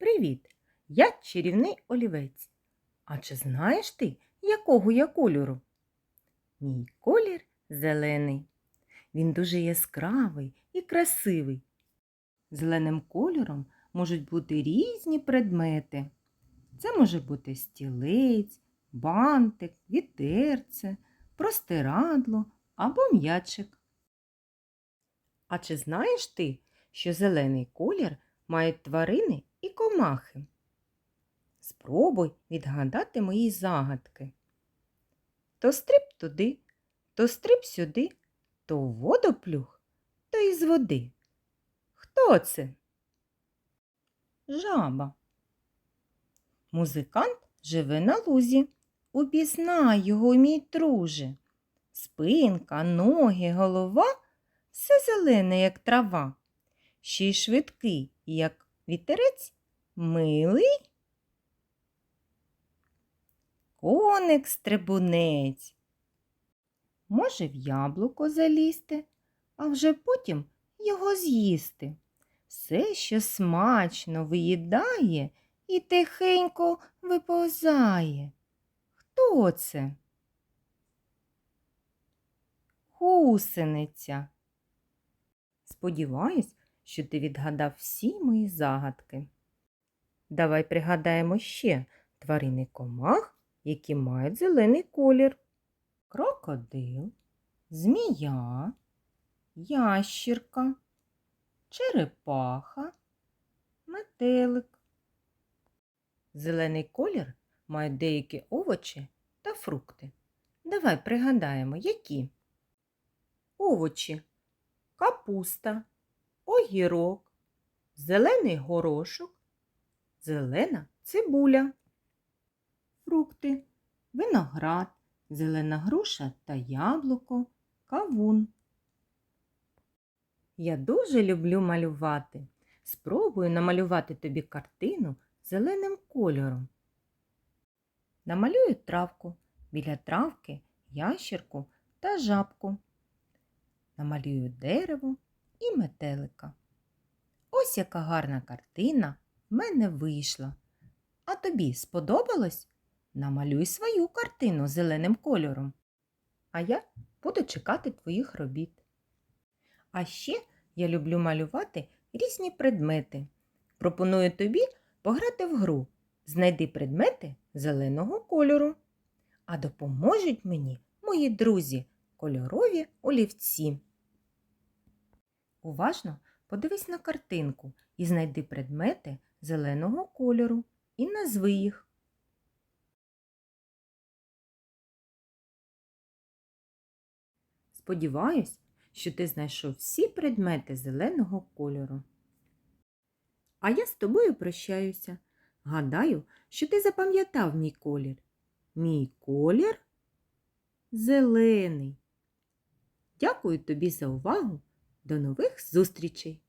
Привіт! Я чарівний олівець. А чи знаєш ти, якого я кольору? Мій колір зелений. Він дуже яскравий і красивий. Зеленим кольором можуть бути різні предмети. Це може бути стілець, бантик, вітерце, простирадло або м'ячик. А чи знаєш ти, що зелений колір мають тварини і комахи? Спробуй відгадати мої загадки. То стриб туди, то стриб сюди, то в воду плюх, то із води. Хто це? Жаба. Музикант живе на лузі. Упізнай його, мій друже. Спинка, ноги, голова все зелене, як трава. Ще й швидкий, як вітерець, милий. Коник стрибунець. Може в яблуко залізти, а вже потім його з'їсти. Все, що смачно виїдає і тихенько виповзає. Хто це? Гусениця. Сподіваюсь, що ти відгадав всі мої загадки. Давай пригадаємо ще тварини комах, які мають зелений колір. Крокодил, змія, ящірка, черепаха, метелик. Зелений колір мають деякі овочі та фрукти. Давай пригадаємо, які. Овочі, капуста, огірок, зелений горошок, зелена цибуля. Фрукти, виноград, зелена груша та яблуко, кавун. Я дуже люблю малювати. Спробую намалювати тобі картину зеленим кольором. Намалюю травку, біля травки ящірку та жабку. Намалюю дерево і метелика. Ось яка гарна картина в мене вийшла. А тобі сподобалось? Намалюй свою картину зеленим кольором. А я буду чекати твоїх робіт. А ще я люблю малювати різні предмети. Пропоную тобі пограти в гру. Знайди предмети зеленого кольору. А допоможуть мені мої друзі кольорові олівці. Уважно подивись на картинку і знайди предмети зеленого кольору і назви їх. Сподіваюсь, що ти знайшов всі предмети зеленого кольору. А я з тобою прощаюся. Гадаю, що ти запам'ятав мій колір. Мій колір зелений. Дякую тобі за увагу. До нових зустрічей!